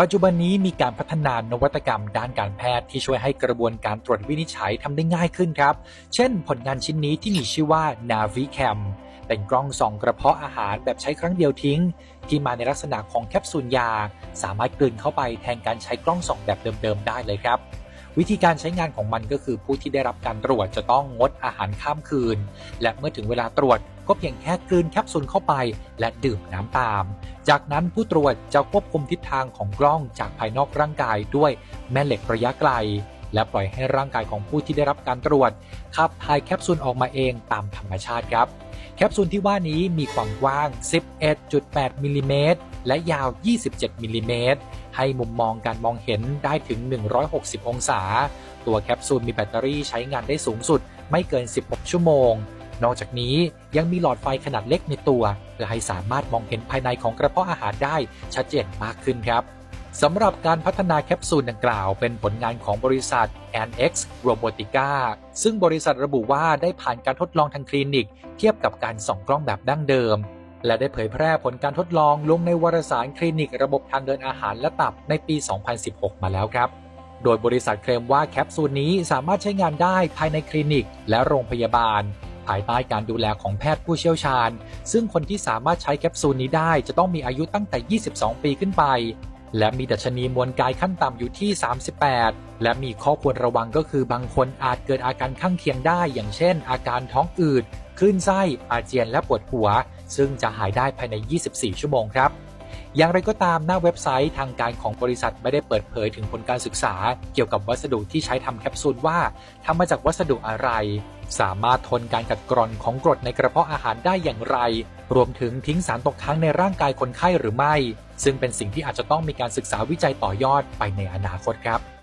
ปัจจุบันนี้มีการพัฒนานวัตกรรมด้านการแพทย์ที่ช่วยให้กระบวนการตรวจวินิจฉัยทำได้ง่ายขึ้นครับ เช่น ผลงานชิ้นนี้ที่มีชื่อว่า NaviCam เป็นกล้องส่องกระเพาะอาหารแบบใช้ครั้งเดียวทิ้ง ที่มาในลักษณะของแคปซูลยา สามารถกลืนเข้าไปแทนการใช้กล้องส่องแบบเดิมๆได้เลยครับ วิธีการใช้งานของมันก็คือผู้ที่ได้รับการตรวจจะต้องงดอาหารข้ามคืน และเมื่อถึงเวลาตรวจก็เพียงแค่กลืนแคปซูลเข้าไป และดื่มน้ำตาม จากนั้นผู้ตรวจจะควบคุมทิศทางของกล้องจากภายนอกร่างกายด้วยแม่เหล็กระยะไกล และปล่อยให้ร่างกายของผู้ที่ได้รับการตรวจขับถ่ายแคปซูลออกมาเองตามธรรมชาติครับแคปซูลที่ว่านี้มีความกว้าง 11.8มิลลิเมตรและยาว 27มิลลิเมตร ให้มุมมองการมองเห็นได้ถึง 160 องศา ตัวแคปซูลมีแบตเตอรี่ใช้งานได้สูงสุดไม่เกิน 16 ชั่วโมง นอกจากนี้ยังมีหลอดไฟขนาดเล็กในตัว เพื่อให้สามารถมองเห็นภายในของกระเพาะอาหารได้ชัดเจนมากขึ้นครับสำหรับการพัฒนาแคปซูลดังกล่าวเป็นผลงานของบริษัท NX Robotica ซึ่งบริษัทระบุว่าได้ผ่านการทดลองทางคลินิก เทียบกับการส่องกล้องแบบดั้งเดิม และได้เผยแพร่ผลการทดลองลงในวารสารคลินิกระบบทางเดินอาหารและตับในปี 2016 มาแล้วครับ โดยบริษัทเคลมว่าแคปซูลนี้สามารถใช้งานได้ภายในคลินิกและโรงพยาบาล ภายใต้การดูแลของแพทย์ผู้เชี่ยวชาญ ซึ่งคนที่สามารถใช้แคปซูลนี้ได้จะต้องมีอายุตั้งแต่ 22 ปีขึ้นไป และมีดัชนีมวลกายขั้นต่ำอยู่ที่ 38 และมีข้อควรระวังก็คือบางคนอาจเกิดอาการข้างเคียงได้ อย่างเช่น อาการท้องอืดคลื่นไส้อาเจียนและปวดหัว ซึ่งจะหายได้ภายใน 24 ชั่วโมงครับ อย่างไรก็ตามหน้าเว็บไซต์ทางการของบริษัทไม่ได้เปิดเผยถึงผลการศึกษา เกี่ยวกับวัสดุที่ใช้ทำแคปซูลว่าทำมาจากวัสดุอะไร สามารถทนการกัดกร่อนของกรดในกระเพาะอาหารได้อย่างไร รวมถึงทิ้งสารตกค้างในร่างกายคนไข้หรือไม่ ซึ่งเป็นสิ่งที่อาจจะต้องมีการศึกษาวิจัยต่อยอดไปในอนาคตครับ